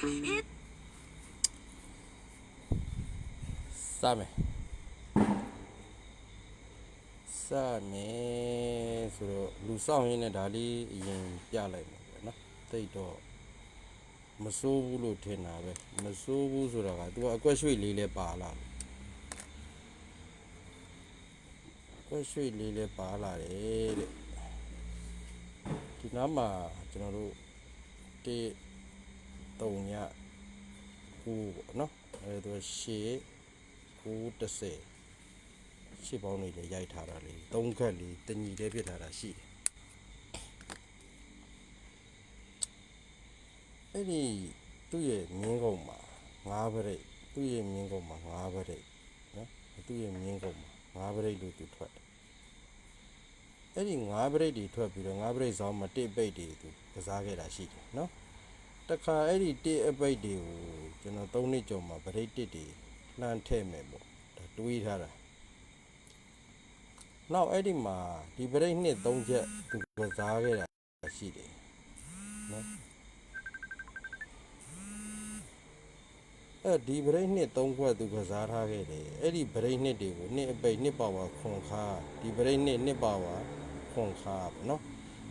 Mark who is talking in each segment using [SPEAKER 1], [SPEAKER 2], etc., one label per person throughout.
[SPEAKER 1] စမယ်စမယ်ဆိုတော့လူဆောင်ရင်းနဲ့ဒါလေးအရင်ပြလိုက်မှာပဲเนาะတိတ်တော့မဆိုးဘူးလို့ထင်တာပဲမဆိုးဘူးဆိုတာက तू အကွက်ရွှေ့လေးလဲပါလာတယ်ကွက်ရွှေ့လေးလဲပါလာတယ်တဲ့ဒီနားမှာကျွန်တော်တို့တေ 3ည9ပေါ့နော်အဲသူ8 9 10ရှစ်ပေါင်းတွေလည်းရိုက်ထားတာလေ3ခက်လေးတညီတည်းဖြစ်လာတာရှိတယ်အဲ့ဒီသူ့ရဲ့မြင်းကုန်မှာ9ဗရိတ်သူ့ရဲ့မြင်းကုန်မှာ9ဗရိတ်နော်သူ့ရဲ့မြင်းကုန်မှာ9ဗရိတ်လို့သူထွက်တယ်အဲ့ဒီ9ဗရိတ်တွေထွက်ပြီးတော့9ဗရိတ်ဆောင်မတစ်ပိတ်တွေသူကစားခဲ့တာရှိတယ်နော် တခါအဲ့ဒီတစ်အပိတ်တွေကိုကျွန်တော်၃နှစ်ကျော်မှာဗရိတ်တစ်တွေလှမ်းထည့်မယ်ပေါ့ဒါတွေးထားတာနောက်အဲ့ဒီမှာဒီဗရိတ်နှစ်၃ချက်သူကစားခဲ့တာရှိတယ်နော်အဲ့ဒီဗရိတ်နှစ်၃ခွက်သူကစားထားခဲ့တယ်အဲ့ဒီဗရိတ်နှစ်တွေကိုနှစ်အပိတ်နှစ်ပါဝါခွန်ခါဒီဗရိတ်နှစ်နှစ်ပါဝါခွန်ခါပေါ့နော်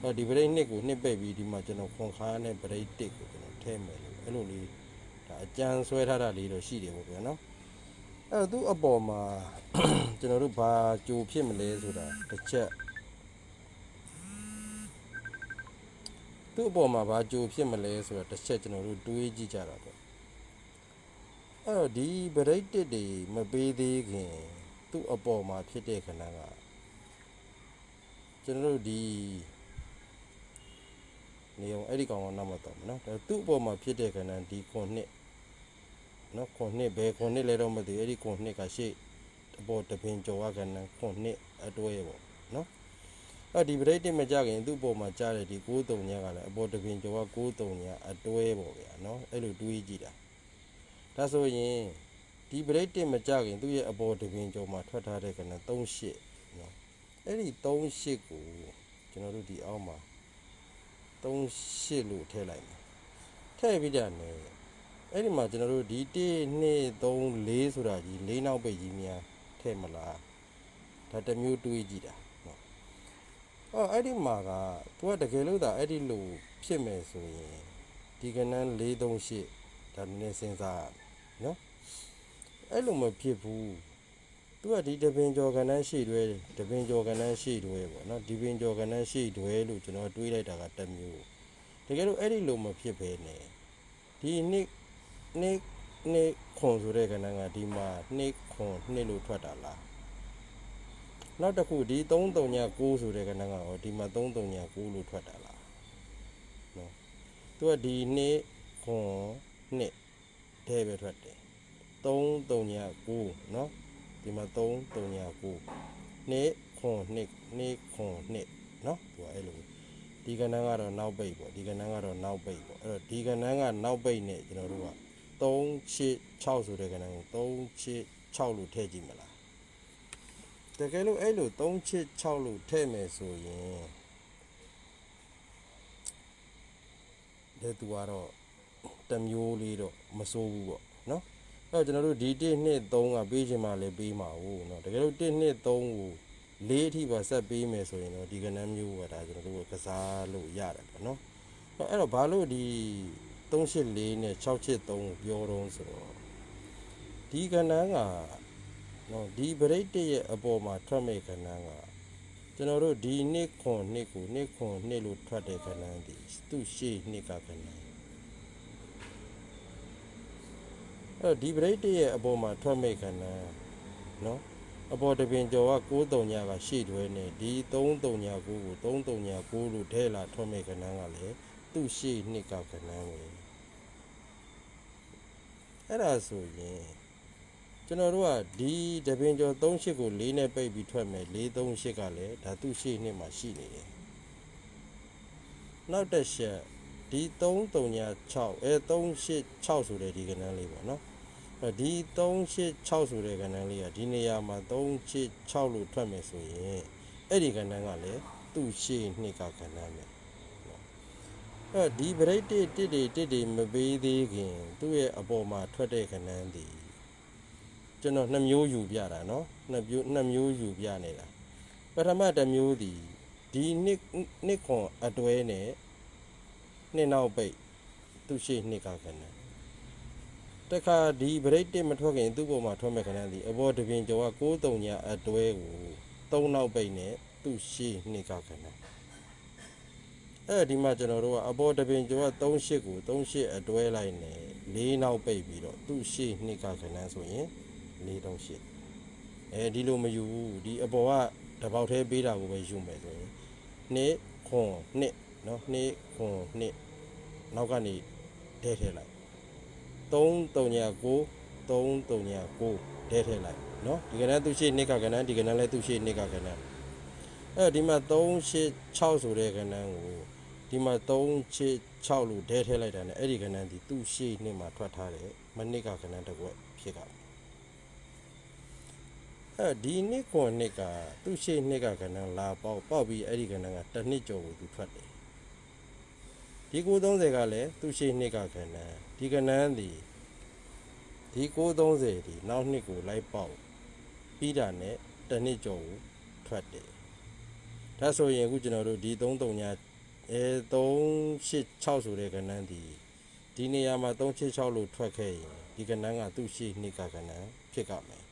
[SPEAKER 1] အဲ့ဒီဗရိတ်နှစ်ကိုနှစ်ပိတ်ပြီးဒီမှာကျွန်တော်ခွန်ခါနဲ့ဗရိတ်တစ်ကိုကျွန်တော် ထည့်မယ်လို့အဲ့လိုလေးဒါအကြံဆွဲထားတာလေးတော့ရှိတယ်ပေါ့ဗျာနော်အဲ့သူ့အပေါ်မှာကျွန်တော်တို့ဘာကြိုဖြစ်မလဲဆိုတာတစ်ချက်သူ့အပေါ်မှာဘာကြိုဖြစ်မလဲဆိုတာတစ်ချက်ကျွန်တော်တို့တွေးကြည့်ကြတာပေါ့အဲ့တော့ဒီဗရိတ်တစ်တွေမပေးသေးခင်သူ့အပေါ်မှာဖြစ်တဲ့ခဏကကျွန်တော်တို့ဒီ နေအောင်အဲ့ဒီကောင်ကနောက်မှတော့မယ်နော်သူ့အပေါ်မှာဖြစ်တဲ့ကဏ္ဍဒီခွန်နှစ်နော်ခွန်နှစ်ဘယ်ခွန်နှစ်လဲတော့မသိအဲ့ဒီခွန်နှစ်ကရှေ့အပေါ်တပင်ကြော်ရကဏ္ဍခွန်နှစ်အတွဲပေါ့နော်အဲ့ဒီပရိတ်တင်မကြခင်သူ့အပေါ်မှာကြားတယ်ဒီ9တုံညကလည်းအပေါ်တပင်ကျော်က9တုံညအတွဲပေါ့ဗျာနော်အဲ့လိုတွေးကြည့်တာဒါဆိုရင်ဒီပရိတ်တင်မကြခင်သူ့ရဲ့အပေါ်တပင်ကျော်မှာထွက်ထားတဲ့ကဏ္ဍ38နော်အဲ့ဒီ38ကိုကျွန်တော်တို့ဒီအောက်မှာ 38လို့ထည့်လိုက်မယ်ထည့်ပြီးတဲ့နဲ့အဲ့ဒီမှာကျွန်တော်တို့ဒီ1 2 3 4ဆိုတာကြီး၄နောက်ပဲကြီးများထည့်မလားဒါတမျိုးတွေးကြည့်တာနော်အော်အဲ့ဒီမှာကသူကတကယ်လို့ဒါအဲ့ဒီလိုဖြစ်မယ်ဆိုရင်ဒီကနန်း4 3 8ဒါနည်းနည်းစဉ်းစားနော်အဲ့လိုမဖြစ်ဘူး သူကဒီတပင်ကျော်ကဏ္ဍရှိတွဲတယ်တပင်ကျော်ကဏ္ဍရှိတွဲပေါ့နော်ဒီပင်ကျော်ကဏ္ဍရှိတွဲလို့ကျွန်တော်တွေးလိုက်တာကတစ်မျိုးတကယ်လို့အဲ့ဒီလိုမဖြစ်ဘဲနဲ့ဒီနှစ်နှစ်နှစ်ခွန်ဆိုတဲ့ကဏ္ဍကဒီမှာနှစ်ခွန်နှစ်လို့ထွက်တာလားနောက်တစ်ခုဒီ3396ဆိုတဲ့ကဏ္ဍကရောဒီမှာ3396လို့ထွက်တာလားနော်သူကဒီနှစ်ခွန်နှစ်ထဲပဲထွက်တယ်3396နော် ဒီမှာ3 3 9 2ခွန်2 2ခွန်2เนาะသူကအဲ့လိုဒီကဏ္ဍကတော့နောက်ပိတ်ပေါ့ဒီကဏ္ဍကတော့နောက်ပိတ်ပေါ့အဲ့တော့ဒီကဏ္ဍကနောက်ပိတ်နဲ့ကျွန်တော်တို့က3 6 6ဆိုတဲ့ကဏ္ဍကို3 6 6လို့ထည့်ကြည့်မလားတကယ်လို့အဲ့လို3 6 6လို့ထည့်မယ်ဆိုရင်တဲ့သူကတော့တမျိုးလေးတော့မစိုးဘူးပေါ့ အဲ့ကျွန်တော်တို့ဒီ1 2 3ကပေးချင်မှလည်းပေးမှာဟုတ်เนาะတကယ်လို့1 2 3ကိုလေးအထိပါဆက်ပေးမယ်ဆိုရင်တော့ဒီကဏ္ဍမျိုးကဒါကျွန်တော်တို့ကစားလို့ရတယ်ပေါ့နော်အဲ့တော့ဘာလို့ဒီ384နဲ့683ကိုပြောတော့ဆိုတော့ဒီကဏ္ဍကနော်ဒီဗရိတ်တရဲ့အပေါ်မှာထွက်မဲ့ကဏ္ဍကကျွန်တော်တို့ဒီနှစ်ခွန်နှစ်ကိုနှစ်ခွန်နှစ်လို့ထွက်တဲ့ကဏ္ဍဒီသူ့ရှေ့နှစ်ကကဏ္ဍ အဲ့တော့ဒီ brake တစ်ရဲ့အပေါ်မှာထွက်မိတ်ခဏနော်အပေါ်တပင်ကျော်က639ကရှေ့တွဲနဲ့ဒီ339ကို339လို့ထဲလာထွက်မိတ်ခဏကလည်းသူ့ရှေ့နှစ်ကခဏပဲအဲ့ဒါဆိုရင်ကျွန်တော်တို့ကဒီတပင်ကျော်38ကို၄နဲ့ပိတ်ပြီးထွက်မယ်438ကလည်းဒါသူ့ရှေ့နှစ်မှာရှိနေတယ်နောက်တစ်ချက် ဒီ336အဲ386ဆိုတဲ့ဒီကဏ္ဍလေးပေါ့နော်အဲဒီ386ဆိုတဲ့ကဏ္ဍလေးကဒီနေရာမှာ386လို့ထွက်မယ်ဆိုရင်အဲ့ဒီကဏ္ဍကလည်းသူ့ရှေ့နှစ်ကကဏ္ဍနဲ့အဲဒီဗရိတ်တိတိတိတိတိမပေးသေးခင်သူ့ရဲ့အပေါ်မှာထွက်တဲ့ကဏ္ဍဒီကျွန်တော်နှစ်မျိုးယူပြတာเนาะနှစ်မျိုးနှစ်မျိုးယူပြနေတာပထမတစ်မျိုးဒီဒီနှစ်နှစ်ခွန်အတွဲနဲ့ နှစ်နောက်ပိတ်သူ့ရှိနှစ်ကခဏန်းတခါဒီဗရိတ်တစ်မထွက်ခင်သူ့ပေါ်မှာထွက်မဲ့ခဏန်းဒီအပေါ်တစ်ပြင်ကျော်က6တုံညာအတွဲကို3နောက်ပိတ်နဲ့သူ့ရှိနှစ်ကခဏန်းအဲ့ဒီမှာကျွန်တော်တို့ကအပေါ်တပင်ကျော်က38ကို38အတွဲလိုက်နေ၄နောက်ပိတ်ပြီးတော့သူ့ရှေ့နှစ်ကခဏန်းဆိုရင်438အဲဒီလိုမယူဘူးဒီအပေါ်ကတပေါက်သေးပေးတာကိုပဲယူမယ်ဆိုရင်နှစ်ခွန်နှစ် နော်နှစ်ခွန်နှစ်နောက်ကနေဒဲထည့်လိုက်3 3ညာ9 3 3ညာ9ဒဲထည့်လိုက်နော်ဒီကနေ့သူ့ရှေ့နှစ်ကခဏန်းဒီကနေ့လည်းသူ့ရှေ့နှစ်ကခဏန်းအဲဒီမှာ3 8 6ဆိုတဲ့ခဏန်းကိုဒီမှာ3ချ6လို့ဒဲထဲလိုက်တာ ਨੇ အဲ့ဒီကဏ္ဍဒီသူ့ရှေ့နှစ်မှာထွက်ထားတယ်မနစ်ကကဏ္ဍတစ်ခွက်ဖြစ်ကအဲ့ဒီနှစ်ခွန်နှစ်ကသူ့ရှေ့နှစ်ကကဏ္ဍလာပေါက်ပေါက်ပြီးအဲ့ဒီကဏ္ဍကတစ်နှစ်ကျော်ကိုသူထွက်တယ် ဒီ930ကလည်းသူ့ရှေ့နှစ်ကကဏ္ဍဒီကဏ္ဍဒီဒီ930ဒီနောက်နှစ်ကိုလိုက်ပေါက်ပြီးတာ ਨੇ တစ်နှစ်ကျော်ကိုထွက်တယ်ဒါဆိုရင်အခုကျွန်တော်တို့ဒီ33ညာ အဲ386ဆိုတဲ့ကဏ္ဍဒီဒီနေရာမှာ386လို့ထွက်ခဲ့ရင်ဒီကဏ္ဍကသူ့ရှိနှစ်ကကဏ္ဍဖြစ်ကမယ်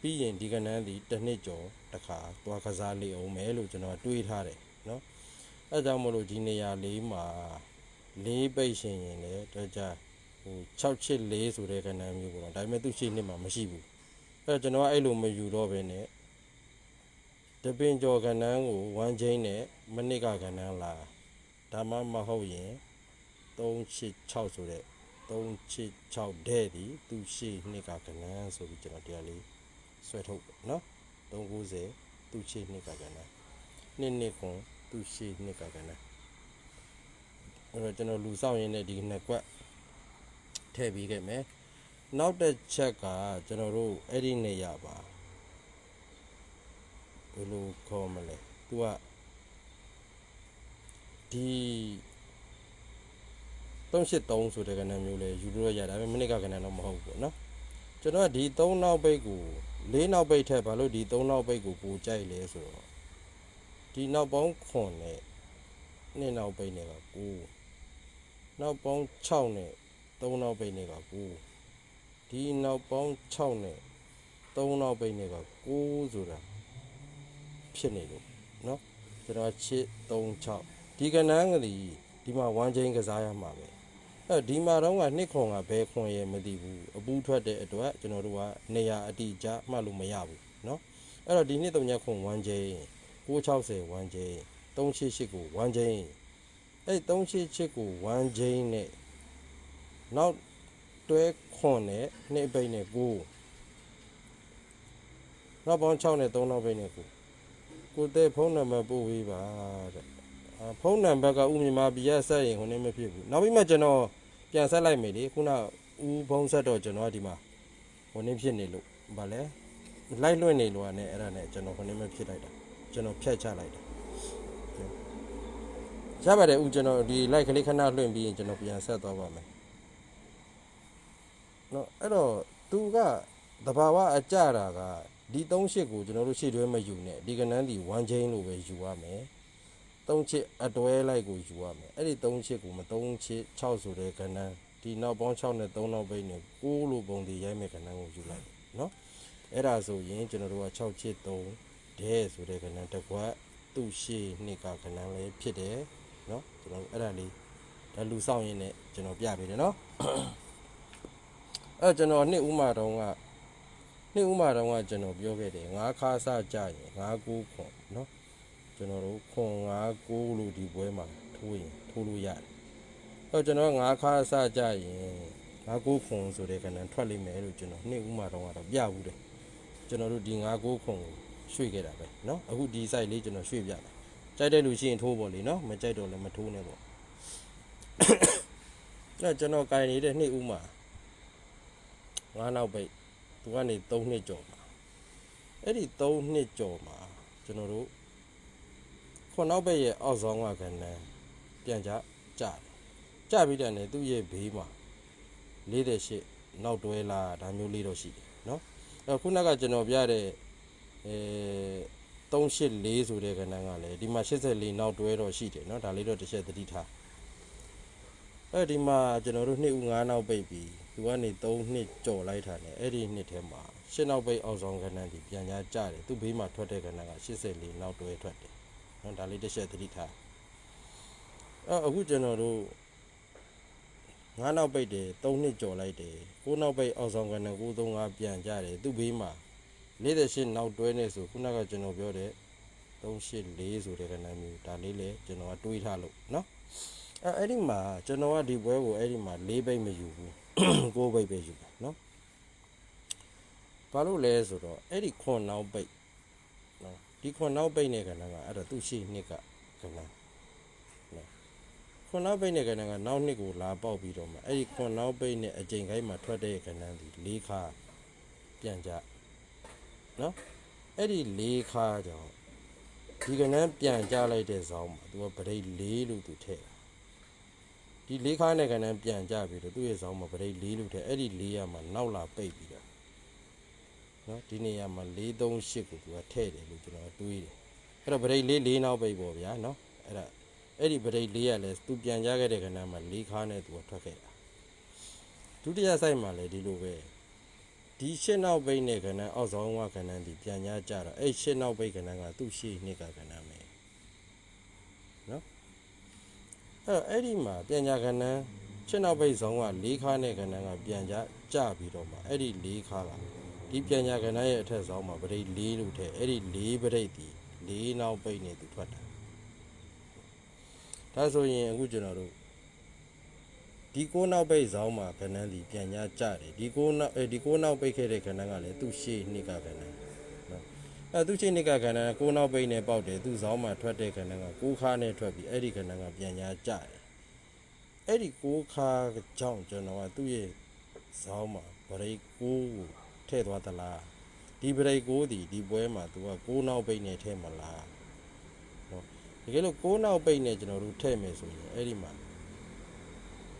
[SPEAKER 1] ပြီးရင်ဒီကဏ္ဍဒီတစ်နှစ်ကျော်တစ်ခါသွားကစားလေအောင်မယ်လို့ကျွန်တော်တွေးထားတယ်เนาะအဲကြောင့်မလို့ဒီနေရာလေးမှာ လေးပိတ်ရှင်ရင်လည်းတော့ကြဟို6ချစ်4ဆိုတဲ့ကဏ္ဍမျိုးပေါ့နော်ဒါပေမဲ့သူ့ရှိနှစ်မှာမရှိဘူးအဲတော့ကျွန်တော်ကအဲ့လိုမယူတော့ဘဲနဲ့တပင်ကျော်ကဏ္ဍကို1ချင်းနဲ့မနစ်ကကဏ္ဍလာဒါမှမဟုတ်ရင်386ဆိုတဲ့386တဲ့ဒီသူရှိနှစ်ကကနန်းဆိုပြီးကျွန်တော်တရားလေးဆွဲထုတ်ပေါ့နော်390သူရှိနှစ်ကကနန်းနှစ်နှစ်ခွန်သူရှိနှစ်ကကနန်း အဲ့တော့ကျွန်တော်လူဆောင်ရင်းနဲ့ဒီနှစ်ကွက်ထည့်ပြီးခဲ့မယ်နောက်တစ်ချက်ကကျွန်တော်တို့အဲ့ဒီနေရာပါဘယ်လိုခေါ်မလဲ तू ကဒီ383ဆိုတဲ့ကဏ္ဍမျိုးလဲယူလို့ရတာပဲမိနစ်ကကဏ္ဍတော့မဟုတ်ဘူးပေါ့နော်ကျွန်တော်ကဒီ3နောက်ပိတ်ကို4နောက်ပိတ်ထက်ဘာလို့ဒီ3နောက်ပိတ်ကိုပိုကြိုက်လဲဆိုတော့ဒီနောက်ပေါင်း9နဲ့2နောက်ပိတ်နဲ့က9 နောက်ပေါင်း6နဲ့3နောက်ပိတ်နဲ့က9ဒီနောက်ပေါင်း6နဲ့3နောက်ပိတ်နဲ့က9ဆိုတာဖြစ်နေလို့เนาะကျွန်တော်ချစ်36 ဒီကနန်းကလေးဒီမှာ1ချင်းကစားရမှာပဲအဲဒီမှာတော့ကနှစ်ခွန်ကဘယ်ခွန်ရဲမသိဘူးအပူးထွက်တဲ့အတွက်ကျွန်တော်တို့ကနေရာအတိအကျမှတ်လို့မရဘူးเนาะအဲ့တော့ဒီနှစ်သုံးညခွန်1ချင်း660 1ချင်း388ကို1ချင်း အဲ့388ကို1ချင်းနဲ့နောက်တွဲခွန်နဲ့နှစ်ပိတ်နဲ့9နောက်ပေါင်း6နဲ့3နောက်ပိတ်နဲ့9ကိုတဲ့ဖုန်းနံပါတ်ပို့ပေးပါတဲ့အာဖုန်းနံပါတ်ကဥမြန်မာပြည်ရဆက်ရင်ဟိုနေမဖြစ်ဘူးနောက်ပြီးမှကျွန်တော်ပြန်ဆက်လိုက်မယ်လေခုနဦးဖုန်းဆက်တော့ကျွန်တော်ကဒီမှာဟိုနေဖြစ်နေလို့ဗာလဲလိုက်လွှင့်နေလို့ကနေအဲ့ဒါနဲ့ကျွန်တော်ဟိုနေမဖြစ်လိုက်တာကျွန်တော်ဖြတ်ချလိုက်တာ ရပါတယ်ဦးကျွန်တော်ဒီ like ကလေးခဏလွှင့်ပြီးရင်ကျွန်တော်ပြန်ဆက်သွားပါမယ်နော်အဲ့တော့သူကတဘာဝအကြတာကဒီ38ကိုကျွန်တော်တို့ရှေ့တွဲမယူနဲ့ဒီကနန်းဒီ1 chain လို့ပဲယူရမယ် 3ချစ်အတွဲလိုက်ကိုယူရမယ်အဲ့ဒီ3ချစ်ကိုမ3ချစ်6ဆိုတဲ့ကဏ္ဍဒီနောက်ပေါင်း6နဲ့3နောက်ပိတ်နဲ့6လို့ပုံဒီရိုက်မဲ့ကဏ္ဍကိုယူလိုက်เนาะအဲ့ဒါဆိုရင်ကျွန်တော်တို့က6ချစ်3ဒဲဆိုတဲ့ကဏ္ဍတစ်ခွက်သူ့ရှေ့နှစ်ကကဏ္ဍလေးဖြစ်တယ် เนาะကျွန်တော်အဲ့ဒါလေးဒါလူဆောင်ရင်းနဲ့ကျွန်တော်ပြပေးတယ်เนาะအဲ့ကျွန်တော်နှစ်ဥမာတုံးကနှစ်ဥမာတုံးကကျွန်တော်ပြောခဲ့တယ်ငါးခါးစကြရင်ငါးကူးခွန်เนาะ ကျွန်တော်တို့ခွန်9 9လို့ဒီပွဲမှာထိုးရင်ထိုးလို့ရတယ်။အဲတော့ကျွန်တော်9ခါအစကြရင်9 9ခွန်ဆိုတဲ့ကဏ္ဍထွက်လိမ့်မယ်လို့ကျွန်တော်နှစ်ဦးမှတော့ကတော့ပြဘူးတယ်။ကျွန်တော်တို့ဒီ9 9ခွန်ကိုရွှေ့ခဲ့တာပဲเนาะအခုဒီ site လေးကျွန်တော်ရွှေ့ပြမယ်။ ကြိုက်တဲ့လူရှိရင်ထိုးပေါ့လေเนาะမကြိုက်တော့လည်းမထိုးနဲ့ပေါ့။အဲကျွန်တော်ကင်နေတဲ့နှစ်ဦးမှာ9နောက်ပိတ်သူကနေ3နှစ်ကျော်မှာအဲ့ဒီ3နှစ်ကျော်မှာကျွန်တော်တို့ ခုနောက်ဘက်ရဲ့အောက်ဆောင်ကကဏ္ဍပြန်ကြကြတယ် ကြပြီးတဲ့နဲ့သူ့ရဲ့ဘေးမှာ48နောက်တွဲလာဒါမျိုးလေးတော့ရှိတယ်နော်အဲ့ခုနကကျွန်တော်ပြတဲ့အဲ 384ဆိုတဲ့ကဏ္ဍကလည်းဒီမှာ84နောက်တွဲတော့ရှိတယ်နော်ဒါလေးတော့တစ်ချက်သတိထားအဲ့ဒီမှာကျွန်တော်တို့2ဦး9နောက်ပိတ်ပြီးသူကနေ3နှစ်ကြော်လိုက်တာ ਨੇ အဲ့ဒီနှစ်ထဲမှာရှင်းနောက်ပိတ်အောက်ဆောင်ကဏ္ဍဒီပြန်ကြားကြတယ်သူ့ဘေးမှာထွက်တဲ့ကဏ္ဍက84နောက်တွဲထွက်တယ်နော်ဒါလေးတစ်ချက်သတိထားအဲ့အခုကျွန်တော်တို့ငါးနောက်ပိတ်တယ်၃နှစ်ကြော်လိုက်တယ်ကိုးနောက်ပိတ်အောက်ဆောင်ကနေ935ပြန်ကြတယ်သူ့ဘေးမှာ 48နောက်တွဲနေဆိုခုနကကျွန်တော်ပြောတဲ့384ဆိုတဲ့ကဏ္ဍမျိုးဒါလေးလေကျွန်တော်ကတွေးထားလို့เนาะအဲအဲ့ဒီမှာကျွန်တော်ကဒီပွဲကိုအဲ့ဒီမှာ၄ပိတ်မယူဘူးကိုးပိတ်ပဲယူတယ်เนาะဘာလို့လဲဆိုတော့အဲ့ဒီခွန်နောက်ပိတ်เนาะဒီခွန်နောက်ပိတ်နဲ့ကဏ္ဍကအဲ့တော့သူ့ရှိနှစ်ကကဏ္ဍ ခွန်နောက်ပိတ်နဲ့ကဏ္ဍကနောက်နှစ်ကိုလာပေါက်ပြီးတော့မှအဲ့ဒီခွန်နောက်ပိတ်နဲ့အကြိမ်ခိုင်းမှာထွက်တဲ့ကဏ္ဍဒီ၄ခါပြန်ကြ နော်အဲ့ဒီ၄ခါကြောင့်ဒီကဏ္ဍပြန်ကြလိုက်တဲ့ဇောင်းမှာသူကပရိတ်၄လို့သူထည့်တာဒီ၄ခါနဲ့ကဏ္ဍပြန်ကြပြီးတော့သူ့ရဲ့ဇောင်းမှာပရိတ်၄လို့ထည့်အဲ့ဒီ၄ရမှာနောက်လာပိတ်ပြီးတော့နော်ဒီနေရာမှာ438ကိုသူကထည့်တယ်လို့ကျွန်တော်တွေးတယ်အဲ့တော့ပရိတ်၄၄နောက်ပိတ်ပေါ့ဗျာနော်အဲ့ဒါအဲ့ဒီပရိတ်လေးကလည်းသူပြန်ကြခဲ့တဲ့ခဏမှာလေးခါနဲ့သူကထွက်ခဲ့တာဒုတိယဆိုင်မှာလည်းဒီလိုပဲ ဒီရှင်းနောက်ဘိတ်နဲ့ခဏအောက်ဆောင်ကခဏဒီပြန်ကြကြတော့အဲ့ရှင်းနောက်ဘိတ်ခဏကသူ့ရှိနှစ်ကခဏမယ်နော်အဲ့တော့အဲ့ဒီမှာပြန်ကြခဏရှင်းနောက်ဘိတ်ဆောင်ကလေးခါနဲ့ခဏကပြန်ကြကြပြီးတော့မှအဲ့ဒီလေးခါကဒီပြန်ကြခဏရဲ့အထက်ဆောင်မှာပရိတ်လေးလို့ထဲအဲ့ဒီလေးပရိတ်ဒီလေးနောက်ဘိတ်နဲ့သူထွက်တာဒါဆိုရင်အခုကျွန်တော်တို့ ဒီကိုးနောက်ပိတ်ဇောင်းမှာခဏန်းဒီပြန်ညာကြတယ်ဒီကိုးနောက်အဲဒီကိုးနောက်ပိတ်ခဲ့တဲ့ခဏန်းကလည်းသူ့ရှေ့နှစ်ကခဏန်းနော်အဲသူ့ရှေ့နှစ်ကခဏန်းကိုးနောက်ပိတ်နဲ့ပေါက်တယ်သူ့ဇောင်းမှာထွက်တဲ့ခဏန်းကကိုးခါနဲ့ထွက်ပြီးအဲ့ဒီခဏန်းကပြန်ညာကြတယ်အဲ့ဒီကိုးခါကြောင့်ကျွန်တော်ကသူ့ရဲ့ဇောင်းမှာဗရိတ်ကိုးကိုထည့်သွားသလားဒီဗရိတ်ကိုးဒီဒီပွဲမှာသူကကိုးနောက်ပိတ်နဲ့ထည့်မလားတကယ်လို့ကိုးနောက်ပိတ်နဲ့ကျွန်တော်တို့ထည့်မယ်ဆိုရင်အဲ့ဒီမှာ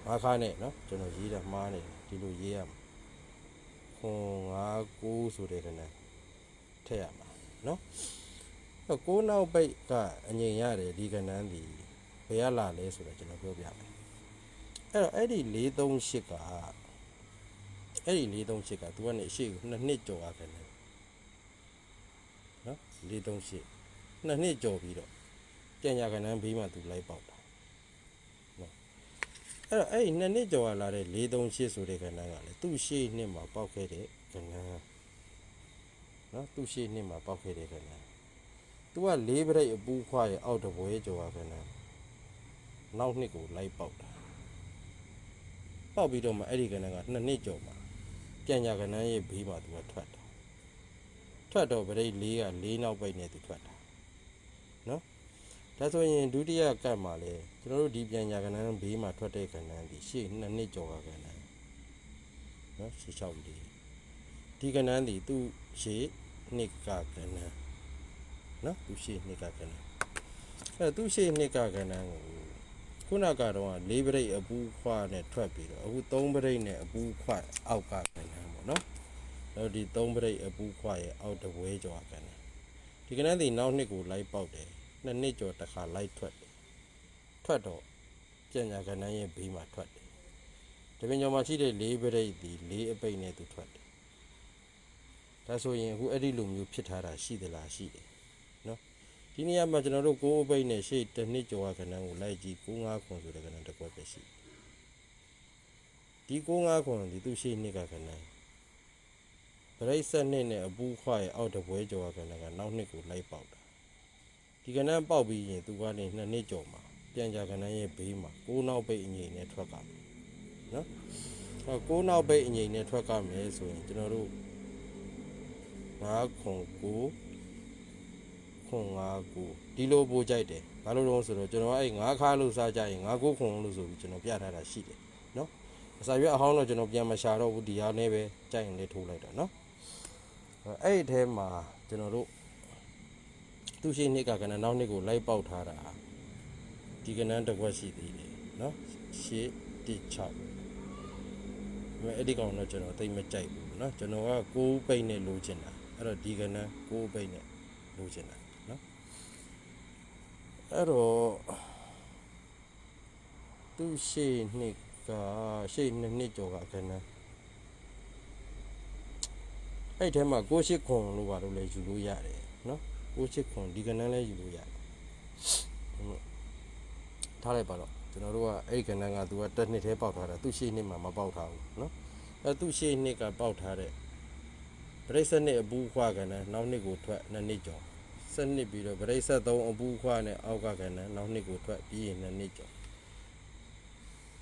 [SPEAKER 1] ငါးခါနဲ့เนาะကျွန်တော်ရေးတာမှားနေတယ်ဒီလိုရေးရမှာခွန်5 9ဆိုတဲ့ကနေ့ထည့်ရမှာเนาะအဲ့ကိုးနောက်ပိတ်ကအငြိမ်ရတယ်ဒီကဏ္ဍန်ဒီဘယ်ရလာလဲဆိုတော့ကျွန်တော်ပြောပြမယ်အဲ့တော့အဲ့ဒီ438ကအဲ့ဒီ438ကသူကနေအရှိကိုနှစ်နှစ်ကျော်ရခဲ့တယ်နော်438နှစ်နှစ်ကျော်ပြီးတော့ ပြန်ညာကဏ္ဍဘေးမှာသူလိုက်ပေါက်တာနော် အဲ့တော့အဲ့ဒီနှစ်နှစ်ကျော်လာတဲ့438ဆိုတဲ့ကဏ္ဍကလည်းသူ့ရှေ့နှစ်မှာပေါက်ခဲ့တဲ့ကဏ္ဍနော်သူ့ရှေ့နှစ်မှာပေါက်ခဲ့တဲ့ကဏ္ဍသူကလေးပရိတ်အပူးခွားရဲ့အောက်တပွဲကျော်ကဏ္ဍနောက်နှစ်ကိုလိုက်ပေါက်တာပေါက်ပြီးတော့မှအဲ့ဒီကဏ္ဍကနှစ်နှစ်ကျော်မှာပြန်ညာကဏ္ဍရဲ့ဘေးမှာသူကထွက်တာထွက်တော့ပရိတ်လေးကလေးနောက်ပိတ်နဲ့သူထွက်တာ ဒါဆိုရင်ဒုတိယကတ်မှာလဲကျွန်တော်တို့ဒီပြန်ညာကဏ္ဍဘေးမှာထွက်တဲ့ကဏ္ဍဒီရှေ့နှစ်နှစ်ကျော်ကကဏ္ဍနော်ရှေ့လျှောက်လေးဒီကဏ္ဍဒီသူ့ရှေ့နှစ်ကကဏ္ဍနော်သူ့ရှေ့နှစ်ကကဏ္ဍအဲသူ့ရှေ့နှစ်ကကဏ္ဍကိုခုနကတော့လေးပရိတ်အပူခွားနဲ့ထွက်ပြီးတော့အခုသုံးပရိတ်နဲ့အပူခွားအောက်ကကဏ္ဍပေါ့နော်တော့ဒီသုံးပရိတ်အပူခွားရဲ့အောက်တပွဲကျော်ကဏ္ဍဒီကဏ္ဍဒီနောက်နှစ်ကိုလိုက်ပေါက်တယ် နှစ်နှစ်ကျော်တစ်ခါလိုက်ထွက်တယ်ထွက်တော့ပြန်ညာကဏ္ဍရဲ့ဘေးမှာထွက်တယ်တပင်ကျော်မှာရှိတဲ့လေးပရိတ်ဒီလေးအပိတ်နဲ့သူထွက်တယ်ဒါဆိုရင်အခုအဲ့ဒီလိုမျိုးဖြစ်ထားတာရှိသလားရှိတယ်နော်ဒီနေရာမှာကျွန်တော်တို့ကိုးအပိတ်နဲ့ရှေ့တစ်နှစ်ကျော်ကဏ္ဍကိုလိုက်ကြည့်95ခွန်ဆိုတဲ့ကဏ္ဍတစ်ခွက်ပဲရှိဒီ95ခွန်ဒီသူ့ရှေ့နှစ်ကကဏ္ဍပရိတ်ဆက်နှစ်နဲ့အပူခွားရဲ့အောက်တပွဲကျော်ကဏ္ဍကနောက်နှစ်ကိုလိုက်ပေါက်တာ ဒီကဏ္ဍပေါက်ပြီးရင်သူကနေနှစ်နှစ်ကျော်မှာပြန်ကြကဏ္ဍရဲ့ဘေးမှာကိုးနောက်ပိတ်အငိမ်နဲ့ထွက်ကမယ်နော်အဲကိုးနောက်ပိတ်အငိမ်နဲ့ထွက်ကမယ်ဆိုရင်ကျွန်တော်တို့9ခွန်9ခွန်9ကိုဒီလိုပို့ကြိုက်တယ်ဘာလို့လဲဆိုတော့ကျွန်တော်အဲ့9ခါလို့စားကြရင်9ကိုခွန်လို့ဆိုပြီးကျွန်တော်ပြထားတာရှိတယ်နော်အစာရွက်အဟောင်းတော့ကျွန်တော်ပြန်မရှာတော့ဘူးဒီဟာနဲ့ပဲကြိုက်ရင်လေးထိုးလိုက်တော့နော်အဲ့ဒီအဲမှာကျွန်တော်တို့ သူရှိနှစ်ကကဏ္ဍနောက်နှစ်ကိုလိုက်ပေါက်ထားတာဒီကဏ္ဍတစ်ခွက်ရှိသေးတယ်နော် ရှစ်တိ6ဒါပေမဲ့အဲ့ဒီကောင်တော့ကျွန်တော်သိပ်မကြိုက်ဘူးเนาะကျွန်တော်က6ပိတ်နဲ့လိုချင်တာအဲ့တော့ဒီကနန်း6ပိတ်နဲ့လိုချင်တာเนาะအဲ့တော့သူရှေ့နှစ်ကရှေ့နှစ်နှစ်ကျော်ကကနန်းအဲ့ထဲမှာ6ရှိခွန်လို့ပါလို့လည်းယူလို့ရတယ်เนาะ 6ရှိခွန်ဒီကနန်းလည်းယူလို့ရတယ် ထားလိုက်ပါတော့ကျွန်တော်တို့ကအဲ့ဒီကဏ္ဍကသူကတက်နှစ်သေးပေါက်ထားတာသူ့ရှေ့နှစ်မှာမပေါက်ထားဘူးเนาะအဲသူ့ရှေ့နှစ်ကပေါက်ထားတဲ့ပရိစ္ဆေနှစ်အပူခွာကဏ္ဍနောက်နှစ်ကိုထွက်နှစ်နှစ်ကျော်စနစ်ပြီးတော့ပရိစ္ဆေသုံးအပူခွာနဲ့အောက်ကကဏ္ဍနောက်နှစ်ကိုထွက်ပြီးရင်နှစ်နှစ်ကျော်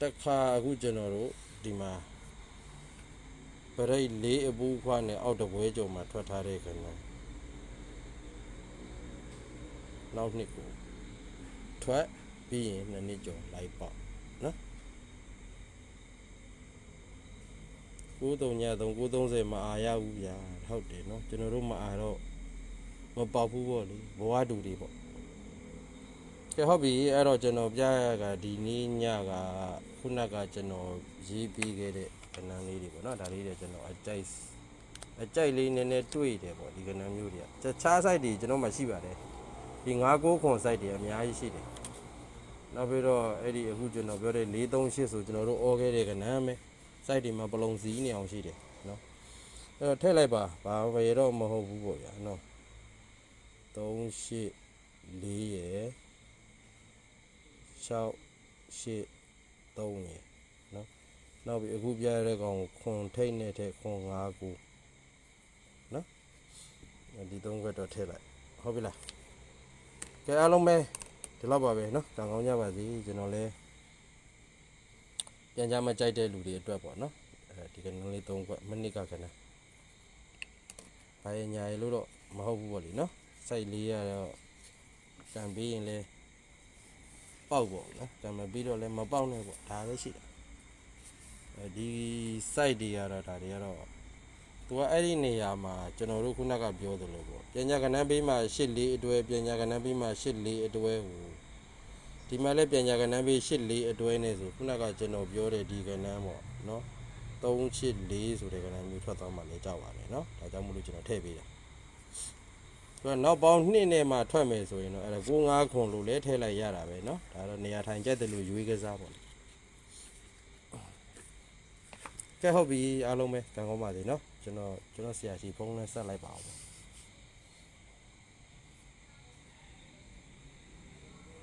[SPEAKER 1] တစ်ခါအခုကျွန်တော်တို့ဒီမှာပရိတ်လေးအပူခွာနဲ့အောက်တပွဲကျော်မှာထွက်ထားတဲ့ကဏ္ဍ နောက်နှစ်ကိုထွက်ပြီးရင်နှစ်နှစ်ကျော်လိုက်ပေါ့နော်93ည3 930မအားရဘူးဗျာဟုတ်တယ်နော်ကျွန်တော်တို့မအားတော့မပေါက်ဘူးပေါ့လေဘဝတူတွေပေါ့ကဲဟုတ်ပြီအဲ့တော့ကျွန်တော်ပြရကဒီနေ့ညကခုနကကျွန်တော်ရေးပြီးခဲ့တဲ့ကဏ္ဍလေးတွေပေါ့နော်ဒါလေးတွေကျွန်တော်အကြိုက်အကြိုက်လေးနည်းနည်းတွေ့တယ်ပေါ့ဒီကဏ္ဍမျိုးတွေကတခြား site တွေကျွန်တော်မှရှိပါတယ် ဒီ969ခွန် site တွေအများကြီးရှိတယ်နောက်ပြီးတော့အဲ့ဒီအခုကျွန်တော်ပြောတဲ့438ဆိုကျွန်တော်တို့အော်ခဲ့တဲ့ကနန်းပဲ site တွေမှာပလုံစီးနေအောင်ရှိတယ်နော်အဲ့တော့ထည့်လိုက်ပါဘာပဲတော့မဟုတ်ဘူးပေါ့ဗျာနော်38 4ရယ်6 8 3ရယ်နော်နောက်ပြီးအခုပြရတဲ့ကောင်ကိုခွန်ထိတ်နဲ့ထည့်ခွန်5ခုနော်အဲ့ဒီသုံးခွက်တော့ထည့်လိုက်ဟုတ်ပြီလား ကဲအားလုံးပဲ ဒီလောက်ပါပဲเนาะတန်ကောင်းကြပါစေကျွန်တော်လည်းပြန်ကြမကြိုက်တဲ့လူတွေအတွက်ပေါ့เนาะအဲဒီကနန်းလေး၃ခွက်မိနစ်ကကနန်းဘာရညာရလို့တော့မဟုတ်ဘူးပေါ့လေเนาะစိုက်လေးရတော့တန်ပြီးရင်လည်းပေါက်ပေါ့เนาะတန်မပြီးတော့လည်းမပေါက်နဲ့ပေါ့ဒါပဲရှိတယ်အဲဒီ site တွေကတော့ဒါတွေကတော့ သူကအဲ့ဒီနေရာမှာကျွန်တော်တို့ခုနကပြောသလိုပေါ့ပညာကဏ္ဍဘေးမှာရှစ်လေးအတွဲပညာကဏ္ဍဘေးမှာရှစ်လေးအတွဲဟိုဒီမှာလည်းပညာကဏ္ဍဘေးရှစ်လေးအတွဲနေဆိုခုနကကျွန်တော်ပြောတဲ့ဒီကဏ္ဍပေါ့နော်3ချစ်4ဆိုတဲ့ကဏ္ဍမျိုးထွက်သွားမှလည်းကြောက်ပါမယ်နော်ဒါကြောင့်မို့လို့ကျွန်တော်ထည့်ပေးတာသူကနောက်ပေါင်းနှစ်နဲ့မှထွက်မယ်ဆိုရင်တော့အဲ့ဒါ95ခွန်လို့လည်းထည့်လိုက်ရတာပဲနော်ဒါတော့နေရာထိုင်ကြက်တယ်လို့ရွေးကစားပေါ့ကဲဟုတ်ပြီအားလုံးပဲကံကောင်းပါစေနော် ကျွန်တော်ကျွန်တော်ဆရာရှိဖုန်းနဲ့ဆက်လိုက်ပါအောင်